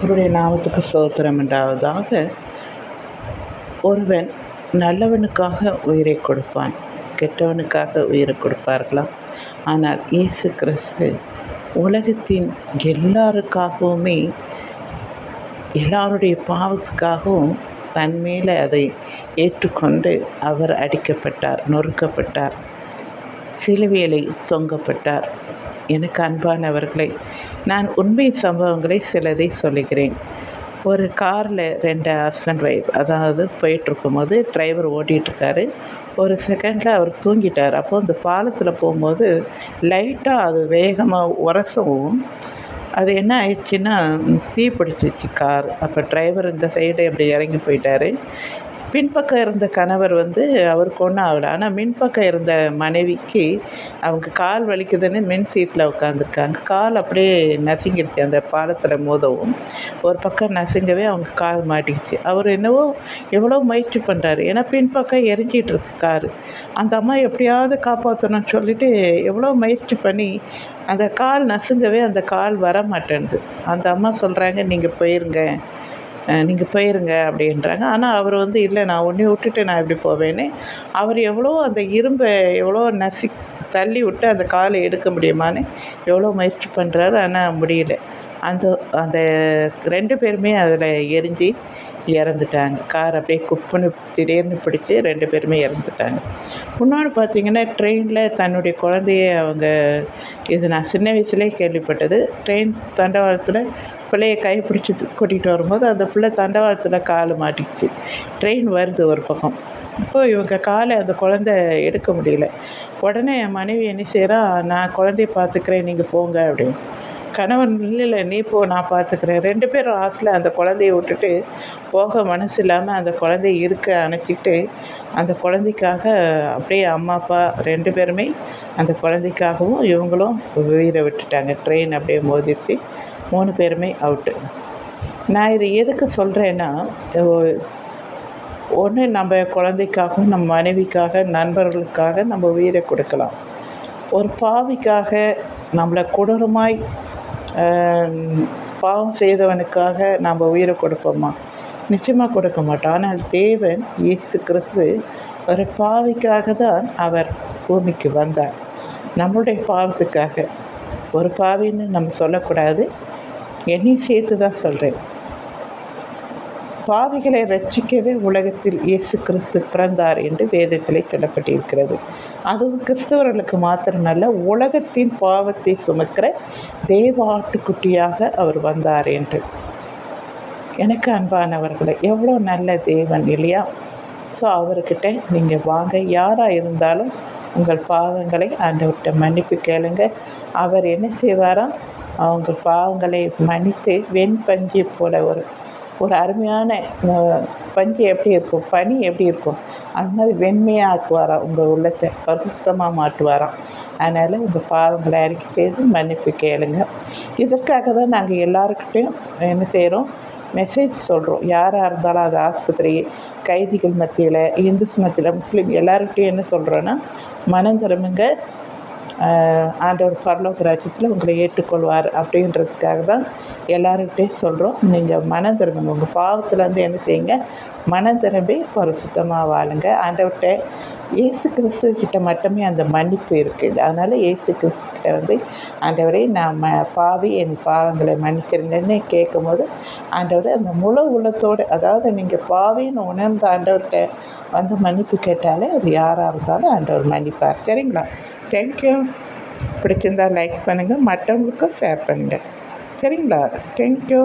கர்த்தருடைய நாமத்துக்கு சோத்திரம் உண்டாவதாக. ஒருவன் நல்லவனுக்காக உயிரை கொடுப்பான் கெட்டவனுக்காக உயிரை கொடுப்பார்களா? ஆனால் இயேசு கிறிஸ்து உலகத்தின் எல்லாருக்காகவுமே எல்லாருடைய பாவத்துக்காகவும் தன் மேலே அதை ஏற்றுக்கொண்டு அவர் அடிக்கப்பட்டார் நொறுக்கப்பட்டார். சிலுவையிலே தொங்கப்பட்டார். எனக்கு அன்பானவர்களை நான் உண்மை சம்பவங்களை சிலதை சொல்லுகிறேன். ஒரு காரில் ரெண்டு ஹஸ்பண்ட் ஒய்ஃப் அதாவது போயிட்டுருக்கும்போது டிரைவர் ஓட்டிகிட்ருக்காரு ஒரு செகண்டில் அவர் தூங்கிட்டார். அப்போது அந்த பாலத்தில் போகும்போது லைட்டாக அது வேகமாக உரசவும் அது என்ன ஆயிடுச்சுன்னா தீ பிடிச்சிச்சு கார். அப்போ டிரைவர் இந்த சைடு அப்படி இறங்கி போயிட்டார். பின்பக்கம் இருந்த கணவர் வந்து அவருக்கு ஒன்றும் ஆகலை. ஆனால் மின்பக்கம் இருந்த மனைவிக்கு அவங்க கால் வலிக்குதுன்னு மின் சீட்டில் உட்காந்துருக்காங்க கால் அப்படியே நசுங்கிருச்சு. அந்த பாலத்தில் மோதவும் ஒரு பக்கம் நசுங்கவே அவங்க கால் மாட்டிக்கிச்சு. அவர் என்னவோ எவ்வளோ முயற்சி பண்ணுறாரு ஏன்னா பின்பக்கம் எரிஞ்சிகிட்டு இருக்கு காரு. அந்த அம்மா எப்படியாவது காப்பாற்றணும்னு சொல்லிட்டு எவ்வளோ முயற்சி பண்ணி அந்த கால் நசுங்கவே அந்த கால் வர மாட்டேன்து அந்த அம்மா சொல்கிறாங்க நீங்கள் போயிருங்க. நீங்கள் போயிருங்க அப்படின்றாங்க. ஆனால் அவர் வந்து இல்லை நான் உன்னை விட்டுட்டு நான் எப்படி போவேன்னு? அவர் எவ்வளோ அந்த இரும்பை எவ்வளோ நசி தள்ளி விட்டு அந்த காலை எடுக்க முடியுமான்னு எவ்வளோ முயற்சி பண்ணுறாரு ஆனால் முடியல. அந்த அந்த ரெண்டு பேருமே அதில் எரிஞ்சு இறந்துட்டாங்க. கார் அப்படியே குப்புன்னு திடீர்னு பிடிச்சி ரெண்டு பேருமே இறந்துட்டாங்க. இன்னொன்று பார்த்தீங்கன்னா ட்ரெயினில் தன்னுடைய குழந்தைய அவங்க இது நான் சின்ன வயசுலேயே கேள்விப்பட்டது. ட்ரெயின் தண்டவாளத்தில் பிள்ளைய கை பிடிச்சி கூட்டிகிட்டு வரும்போது அந்த பிள்ளை தண்டவாளத்தில் கால் மாட்டிக்கிச்சு. ட்ரெயின் வருது ஒரு பக்கம். இப்போது இவங்க காலை அந்த குழந்த எடுக்க முடியல. உடனே என் மனைவி என்ன செய்கிறா நான் குழந்தைய பார்த்துக்கிறேன் நீங்கள் போங்க அப்படின்னு. கணவன் இல்லை நீ போ நான் பார்த்துக்கிறேன். ரெண்டு பேரும் ஆசில் அந்த குழந்தைய விட்டுட்டு போக மனசு இல்லாமல் அந்த குழந்தைய இருக்க அணைச்சிக்கிட்டு அந்த குழந்தைக்காக அப்படியே அம்மா அப்பா ரெண்டு பேருமே அந்த குழந்தைக்காகவும் இவங்களும் உயிரை விட்டுட்டாங்க. ட்ரெயின் அப்படியே மோதிருச்சு. மூணு பேருமே அவுட்டு நான் இதை எதுக்கு சொல்கிறேன்னா ஒன்று நம்ம குழந்தைக்காகவும் நம்ம மனைவிக்காக நண்பர்களுக்காக நம்ம உயிரை கொடுக்கலாம். ஒரு பாவிக்காக நம்மளை கொடூரமாய் பாவம் செய்தவனுக்காக நம்ம உயிரை கொடுப்போமா? நிச்சயமாக கொடுக்க மாட்டோம். ஆனால் தேவன் இயேசு கிறிஸ்து ஒரு பாவிக்காக தான் அவர் பூமிக்கு வந்தார். நம்மளுடைய பாவத்துக்காக. ஒரு பாவின்னு நம்ம சொல்லக்கூடாது. என்னையும் சேர்த்து தான் சொல்கிறேன் பாவிகளை ரட்சிக்கவே உலகத்தில் இயேசு கிறிஸ்து பிறந்தார் என்று வேதத்தில் சொல்லப்பட்டிருக்கிறது. அதுவும் கிறிஸ்தவர்களுக்கு மாத்திரமல்ல உலகத்தின் பாவத்தை சுமக்கிற தேவாட்டுக்குட்டியாக அவர் வந்தார் என்று. எனக்கு அன்பானவர்களை எவ்வளோ நல்ல தேவன் இல்லையா? ஸோ அவர்கிட்ட நீங்கள் வாங்க. யாராக இருந்தாலும் உங்கள் பாவங்களை ஆண்டவர்கிட்ட மன்னிப்பு கேளுங்க. அவர் என்ன செய்வாராம் அவங்க பாவங்களை மன்னித்து வெண்பஞ்சு போல ஒரு ஒரு அருமையான பஞ்சு எப்படி இருக்கும்? பனி எப்படி இருக்கும்? அது மாதிரி வெண்மையாக ஆக்குவாராம் உங்கள் உள்ளத்தை? பரிசுத்தமாக மாட்டுவாராம் அதனால் உங்கள் பாவங்களை அறிக்கை செய்து மன்னிப்பு கேளுங்க. இதற்காக தான் நாங்கள் எல்லாருக்கிட்டையும் என்ன செய்கிறோம் மெசேஜ் சொல்கிறோம் யாராக இருந்தாலும் அது ஆஸ்பத்திரி கைதிகள் மத்தியில் இந்துஸ் மத்தியில் முஸ்லீம் எல்லாருக்கிட்டையும் என்ன சொல்கிறோன்னா மனம் திரும்புங்க ஆண்டவர் பரலோக ராஜ்யத்தில் உங்களை ஏற்றுக்கொள்வார் அப்படின்றதுக்காக தான் எல்லாருக்கிட்டையும் சொல்கிறோம் நீங்கள் மனம் திரும்புங்க உங்கள் பாவத்துலேருந்து என்ன செய்யுங்க? மனம் திரும்பி பரிசுத்தமாக வாழுங்க. ஆண்டவர்கிட்ட இயேசு கிறிஸ்துக்கிட்ட மட்டுமே அந்த மன்னிப்பு இருக்குது. அதனால் இயேசு கிறிஸ்துக்கிட்ட வந்து ஆண்டவரே நான் ம பாவி என் பாவங்களை மன்னிச்சிருங்கன்னு கேட்கும்போது ஆண்டவர் அந்த முழு உள்ளத்தோடு அதாவது நீங்கள் பாவின்னு உணர்ந்த ஆண்டவர்கிட்ட வந்து மன்னிப்பு கேட்டாலே அது யாராக இருந்தாலும் ஆண்டவர் மன்னிப்பார். சரிங்களா? தேங்க்யூ பிடிச்சிருந்தா லைக் பண்ணுங்கள் மற்றவங்களுக்கும் ஷேர் பண்ணுங்கள் சரிங்களா? தேங்க்யூ